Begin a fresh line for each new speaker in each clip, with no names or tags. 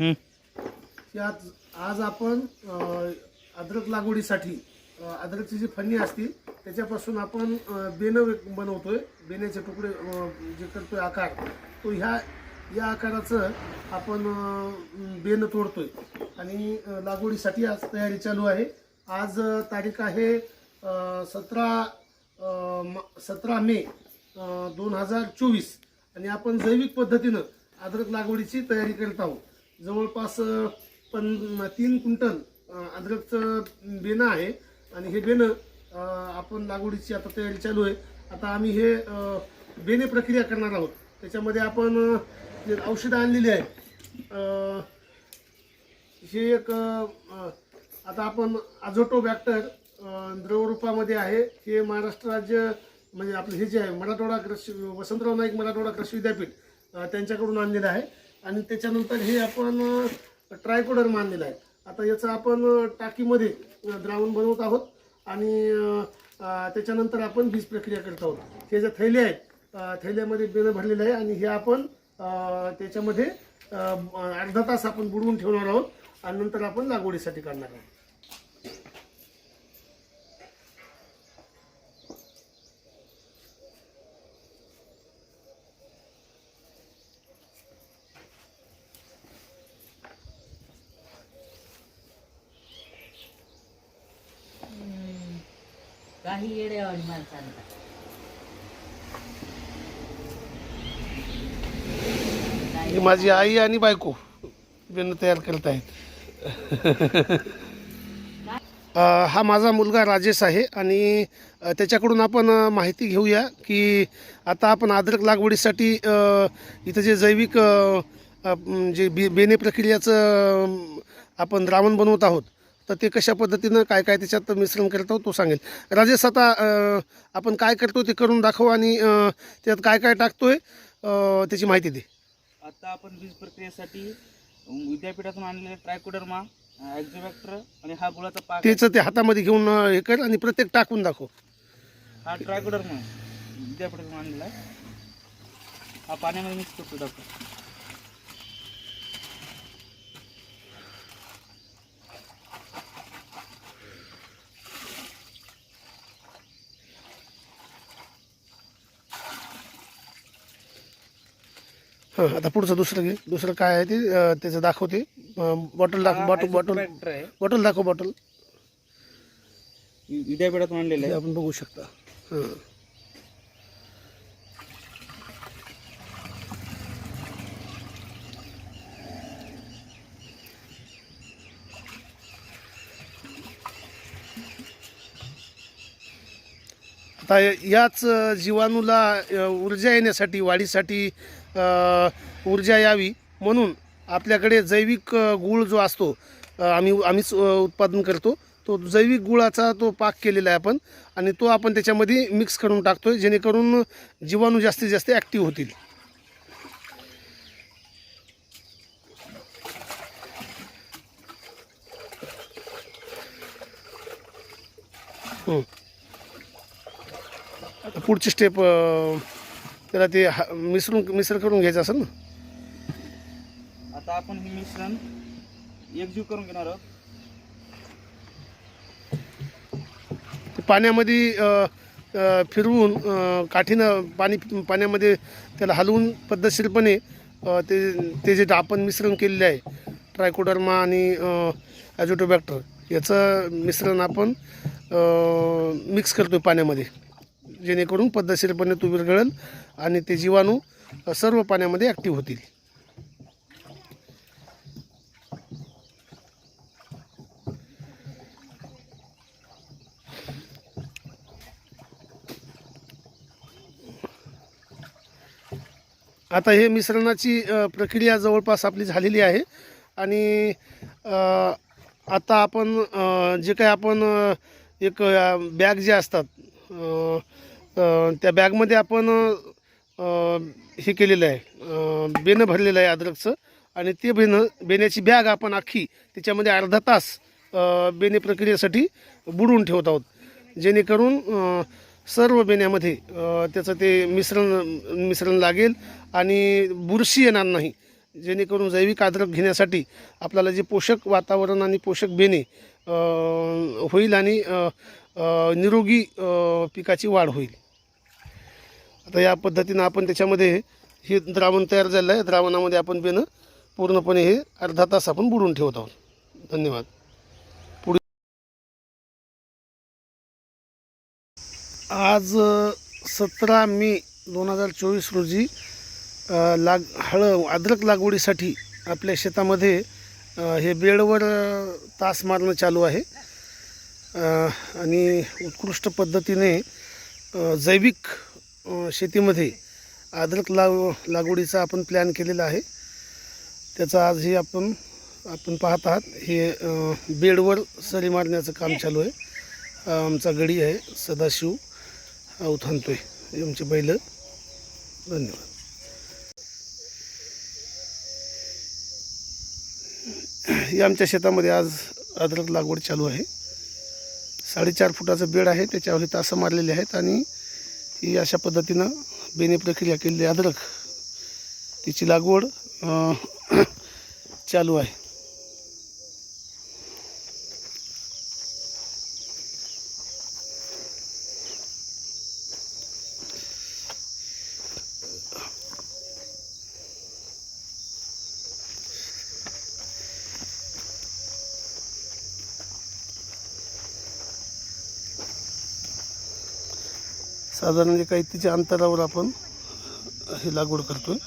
हं.
आज आज आपण अद्रक लागवडीसाठी अद्रकची जी फणी असतील त्याच्यापासून आपण बेणं बेनं बनवतोय. बेण्याचे तुकडे जे करतोय आकार तो ह्या या आकाराचं आपण अ, तोडतोय. आणि लागवडीसाठी आज तयारी चालू आहे. आज तारीख आहे सतरा सतरा मे दोन हजार चोवीस. आणि आपण जैविक पद्धतीनं अद्रक लागवडीची तयारी करत आहोत. जवळपास पण तीन क्विंटल अद्रकचं बेणं आहे. आणि हे बेणं आपण लागवडीची आता तयारी चालू आहे. आता आम्ही हे बेणे प्रक्रिया करणार आहोत. त्याच्यामध्ये आपण जे औषधं आणलेली आहे हे एक आता आपण आझोटो बॅक्टर द्रवरूपामध्ये आहे. हे महाराष्ट्र राज्य म्हणजे आपलं हे जे आहे मराठवाडा कृषी वसंतराव नाईक मराठवाडा कृषी विद्यापीठ त्यांच्याकडून आणलेलं आहे. आणि त्याच्यानंतर हे आपण ट्रायकोडर मानलेलं आहे. आता याचं आपण टाकीमध्ये द्रावण बनवत आहोत आणि त्याच्यानंतर आपण बीज प्रक्रिया करत आहोत. हे जे थैले आहेत थैल्यामध्ये बेणं भरलेलं आहे आणि हे आपण त्याच्यामध्ये अर्धा तास आपण बुडवून ठेवणार आहोत आणि नंतर आपण लागवडीसाठी काढणार आहोत.
काही येड्यावाडी माणसांना
ही माझी आई आणि बायको बेनं तयार करत आहेत. अ, हा माझा मुलगा राजेश आहे आणि अ, त्याच्याकडून आपण अ, माहिती घेऊया की आता आपण अद्रक लागवडीसाठी अ, इथं जे जैविक अ, अ, म, जे बे बेने प्रक्रियाचं आपण द्रावण बनवत आहोत. तर ते कशा पद्धतीनं काय काय त्याच्यात मिश्रण करत आहोत तो सांगेल राजेश आता आपण काय करतो ते करून दाखव आणि त्यात काय काय टाकतोय त्याची माहिती दे.
आता आपण बीज प्रक्रियेसाठी विद्यापीठातून आणलेले ट्रायकोडर्मा ॲक्झोबॅक्टर आणि हा गुळाचा पाक.
त्याचं ते हातामध्ये घेऊन हे कर आणि प्रत्येक टाकून दाखव.
हा ट्रायकोडर्मा विद्यापीठातून आणलेला आहे. हा पाण्यामध्ये मिक्स करतो डॉक्टर
हां आता पुढचं दुसरं घे. दुसरं काय आहे ते अ, त्याचं दाखवते बॉटल दाखव बॉटल बॉटल
आहे.
बॉटल दाखव बॉटल
वि- विद्यापीठातून आणलेलं
हे
आहे
आपण बघू शकता. हां. आता याच जीवाणूला ऊर्जा येण्यासाठी वाढीसाठी ऊर्जा यावी म्हणून आपल्याकडे जैविक गुळ गूळ जो असतो आम्ही आम्हीच उत्पादन करतो तो जैविक गुळाचा तो पाक केलेला आहे आपण आणि तो आपण त्याच्यामध्ये मिक्स करून टाकतोय जेणेकरून जीवाणू जास्तीत जास्त ॲक्टिव्ह होतील हं. पुढची स्टेप त्याला ते हा- मिसळून मिश्र करून घ्यायचं असेल ना?
आता आपण हे मिश्रण एकजीव करून घेणार आहोत.
ते पाण्यामध्ये अ, अ, फिरवून अ, काठीनं पाणी पाण्यामध्ये त्याला हलवून पद्धतशीरपणे अ, ते ते जे आपण मिश्रण केलेले आहे ट्रायकोडर्मा आणि ॲझोटोबॅक्टर याचं मिश्रण आपण मिक्स करतो पाण्यामध्ये. जेणेकरून पद्धतशीरपणे तो विरघळेल आणि ते जीवाणू सर्व पाण्यामध्ये ॲक्टिव्ह होतील. आता हे मिश्रणाची प्रक्रिया जवळपास आपली झालेली आहे आणि आता आपण जे काही आपण एक बॅग जे असतात त्या बॅगमध्ये आपण हे केलेलं आहे. बेणं बेनं भरलेलं आहे अद्रकचं. आणि ते बेनं बेण्याची बॅग आपण अख्खी त्याच्यामध्ये अर्धा तास बेणे प्रक्रियेसाठी बुडवून ठेवत आहोत. जेणेकरून सर्व बेण्यामध्ये त्याचं ते मिश्रण मिश्रण लागेल आणि बुरशी येणार नाही. जेणेकरून जैविक आद्रक घेण्यासाठी आपल्याला जे पोषक वातावरण आणि पोषक बेणे होईल आणि निरोगी पिकाची वाढ होईल. आता या पद्धतीनं आपण त्याच्यामध्ये हे द्रावण तयार झालं आहे. द्रावणामध्ये आपण बेनं पूर्णपणे हे अर्धा तास आपण बुडून ठेवत आहोत. धन्यवाद. पुढे आज सतरा मे दोन हजार चोवीस रोजी लाग हळ अद्रक लागवडीसाठी आपल्या शेतामध्ये हे बेडवर तास मारणं चालू आहे. आणि उत्कृष्ट पद्धतीने जैविक शेतीमध्ये अद्रक लाव लागवडीचा आपण प्लॅन केलेला आहे. त्याचा आज हे आपण आपण पाहत आहात. हे बेडवर सरी मारण्याचं काम चालू आहे. आमचा गडी आहे. सदाशिव अवथांतोय आहे आमचे बैल. धन्यवाद. हे आमच्या शेतामध्ये आज अद्रक लागवड चालू आहे. साडेचार फुटाचं बेड आहे. त्याच्यावर तासं मारलेले आहेत आणि ही अशा पद्धतीनं बेने प्रक्रिया केलेली अद्रक तिची लागवड चालू आहे. साधारण एका इतीच्या अंतरावर आपण ही लागवड करतो
आहे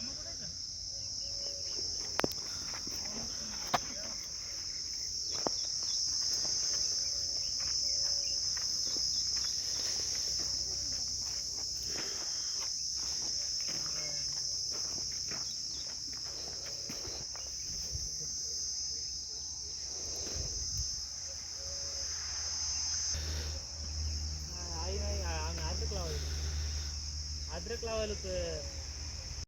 नाही अद्रक लावायला होतं.